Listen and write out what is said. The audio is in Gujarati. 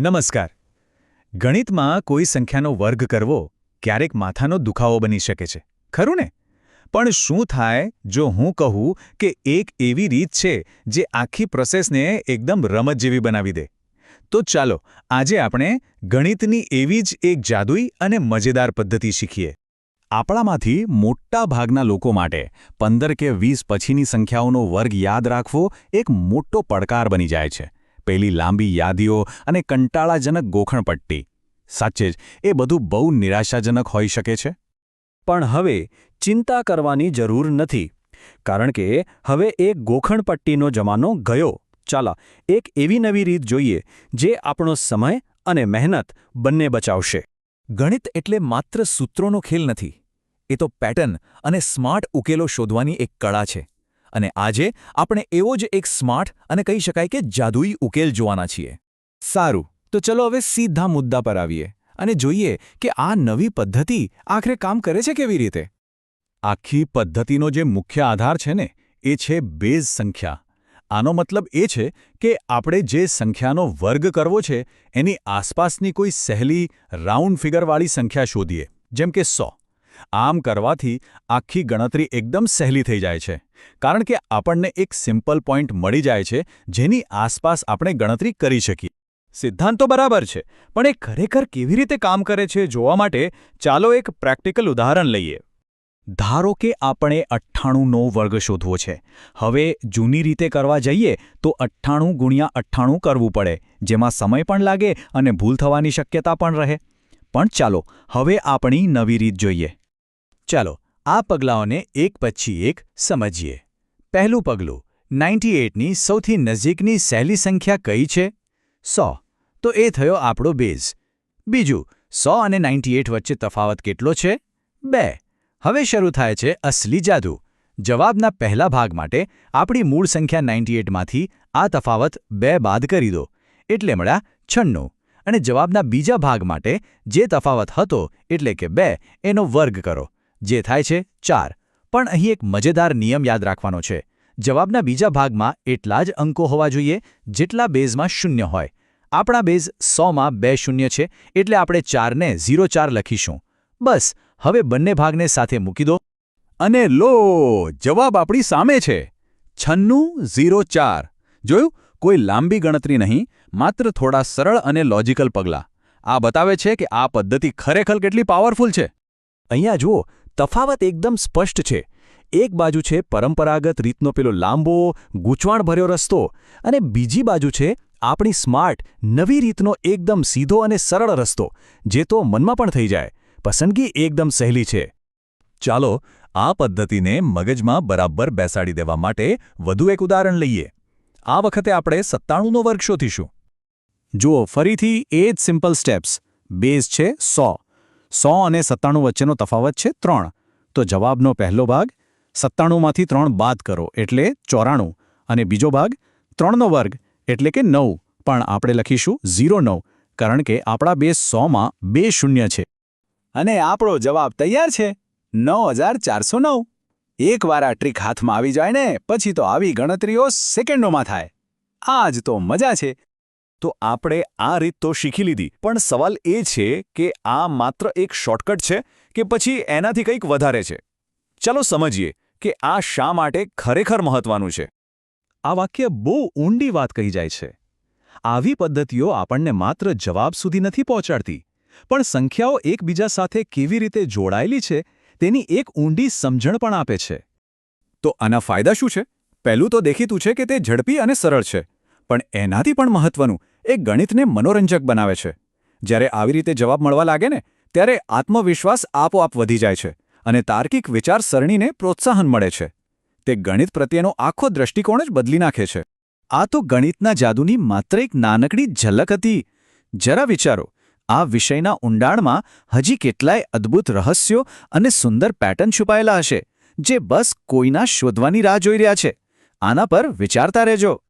નમસ્કાર. ગણિતમાં કોઈ સંખ્યાનો વર્ગ કરવો ક્યારેક માથાનો દુખાવો બની શકે છે. ખરું ને? પણ શું થાય જો હું કહું કે એક એવી રીત છે જે આખી પ્રોસેસને એકદમ રમત જેવી બનાવી દે? તો ચાલો, આજે આપણે ગણિતની એવી જ એક જાદુઈ અને મજેદાર પદ્ધતિ શીખીએ. આપણામાંથી મોટા ભાગના લોકો માટે પંદર કે વીસ પછીની સંખ્યાઓનો વર્ગ યાદ રાખવો એક મોટો પડકાર બની જાય છે. પેલી લાંબી યાદીઓ અને કંટાળાજનક ગોખણપટ્ટી. સાચે જ, એ બધું બહુ નિરાશાજનક હોઈ શકે છે? પણ હવે ચિંતા કરવાની જરૂર નથી, કારણ કે હવે એક ગોખણપટ્ટીનો જમાનો ગયો. ચાલો, એક એવી નવી રીત જોઈએ, જે આપણો સમય અને મહેનત બંને બચાવશે. ગણિત એટલે માત્ર સૂત્રોનો ખેલ નથી. એ તો પેટર્ન અને સ્માર્ટ ઉકેલો શોધવાની એક કળા છે. અને આજે આપણે એવો જ એક સ્માર્ટ અને કહી શકાય કે જાદુઈ ઉકેલ જોવાના છીએ. સારું, તો ચલો હવે સીધા મુદ્દા પર આવીએ અને જોઈએ કે આ નવી પદ્ધતિ આખરે કામ કરે છે કેવી રીતે? આખી પદ્ધતિનો જે મુખ્ય આધાર છે ને, એ છે બેઝ સંખ્યા. આનો મતલબ એ છે કે આપણે જે સંખ્યાનો વર્ગ કરવો છે, એની આસપાસની કોઈ સહેલી, રાઉન્ડ ફિગરવાળી સંખ્યા શોધીએ, જેમ કે સો. આમ કરવાથી આખી ગણતરી એકદમ સહેલી થઈ જાય છે. કારણ કે આપણને એક સિમ્પલ પોઈન્ટ મળી જાય છે જેની આસપાસ આપણે ગણતરી કરી શકીએ. સિદ્ધાંત બરાબર છે, પણ એ ખરેખર કેવી રીતે કામ કરે છે જોવા માટે ચાલો એક પ્રેક્ટિકલ ઉદાહરણ લઈએ. ધારો કે આપણે અઠ્ઠાણુંનો વર્ગ શોધવો છે. હવે જૂની રીતે કરવા જઈએ તો અઠ્ઠાણું ગુણ્યા અઠ્ઠાણું કરવું પડે, જેમાં સમય પણ લાગે અને ભૂલ થવાની શક્યતા પણ રહે. પણ ચાલો, હવે આપણી નવી રીત જોઈએ. ચાલો આ પગલાંઓને એક પછી એક સમજીએ. પહેલું પગલું 98ની સૌથી નજીકની સહેલી સંખ્યા કઈ છે? સો. તો એ થયો આપણો બેઝ. બીજું, સો અને 98 વચ્ચે તફાવત કેટલો છે? બે. હવે શરૂ થાય છે અસલી જાદુ. જવાબના પહેલા ભાગ માટે આપણી મૂળ સંખ્યા 98માંથી આ તફાવત બે બાદ કરી દો. એટલે મળ્યા છન્નું. અને જવાબના બીજા ભાગ માટે જે તફાવત હતો, એટલે કે બે, એનો વર્ગ કરો. જે થાય છે ચાર. પણ અહીં એક મજેદાર નિયમ યાદ રાખવાનો છે. જવાબના બીજા ભાગમાં એટલા જ અંકો હોવા જોઈએ, જેટલા બેઝમાં શૂન્ય હોય. આપણા બેઝ સોમાં બે શૂન્ય છે, એટલે આપણે ચારને ઝીરો ચાર લખીશું. બસ, હવે બંને ભાગને સાથે મૂકી દો. અને લો, જવાબ આપણી સામે છે. છન્નું, ઝીરો, ચાર. જોયું? કોઈ લાંબી ગણતરી નહીં, માત્ર થોડા સરળ અને લોજિકલ પગલાં. આ બતાવે છે કે આ પદ્ધતિ ખરેખર કેટલી પાવરફુલ છે. અહીંયા જુઓ તફાવત એકદમ સ્પષ્ટ છે. એક બાજુ છે પરંપરાગત રીતનો પેલો લાંબો, ગૂંચવાણભર્યો રસ્તો અને બીજી બાજુ છે આપણી સ્માર્ટ, નવી રીતનો એકદમ સીધો અને સરળ રસ્તો, જે તો મનમાં પણ થઈ જાય. પસંદગી એકદમ સહેલી છે. ચાલો, આ પદ્ધતિને મગજમાં બરાબર બેસાડી દેવા માટે વધુ એક ઉદાહરણ લઈએ. આ વખતે આપણે સત્તાણુંનો વર્ગ શોધીશું. જુઓ, ફરીથી એ જ સિમ્પલ સ્ટેપ્સ. બેઝ છે સો. સો અને સત્તાણું વચ્ચેનો તફાવત છે ત્રણ. તો જવાબનો પહેલો ભાગ, સત્તાણુંમાંથી ત્રણ બાદ કરો, એટલે ચોરાણું. અને બીજો ભાગ, ત્રણનો વર્ગ, એટલે કે નવ. પણ આપણે લખીશું ઝીરો નવ, કારણ કે આપણા બે સોમાં બે શૂન્ય છે. અને આપણો જવાબ તૈયાર છે નવ હજાર ચારસો નવ. એકવાર આ ટ્રીક હાથમાં આવી જાય ને, પછી તો આવી ગણતરીઓ સેકન્ડોમાં થાય. આ જ તો મજા છે. તો આપણે આ રીત તો શીખી લીધી. પણ સવાલ એ છે કે આ માત્ર એક શોર્ટકટ છે કે પછી એનાથી કંઈક વધારે છે? ચાલો સમજીએ કે આ શા માટે ખરેખર મહત્વનું છે. આ વાક્ય બહુ ઊંડી વાત કહી જાય છે. આવી પદ્ધતિઓ આપણને માત્ર જવાબ સુધી નથી પહોંચાડતી, પણ સંખ્યાઓ એકબીજા સાથે કેવી રીતે જોડાયેલી છે તેની એક ઊંડી સમજણ પણ આપે છે. તો આના ફાયદા શું છે? પહેલું તો દેખીતું છે કે તે ઝડપી અને સરળ છે, પણ એનાથી પણ મહત્વનું એ ગણિતને મનોરંજક બનાવે છે. જ્યારે આવી રીતે જવાબ મળવા લાગે ને, ત્યારે આત્મવિશ્વાસ આપોઆપ વધી જાય છે અને તાર્કિક વિચારસરણીને પ્રોત્સાહન મળે છે. તે ગણિત પ્રત્યેનો આખો દ્રષ્ટિકોણ જ બદલી નાખે છે. આ તો ગણિતના જાદુની માત્ર એક નાનકડી ઝલક હતી. જરા વિચારો, આ વિષયના ઊંડાણમાં હજી કેટલાય અદ્ભુત રહસ્યો અને સુંદર પેટર્ન છુપાયેલા હશે, જે બસ કોઈના શોધવાની રાહ જોઈ રહ્યા છે. આના પર વિચારતા રહેજો.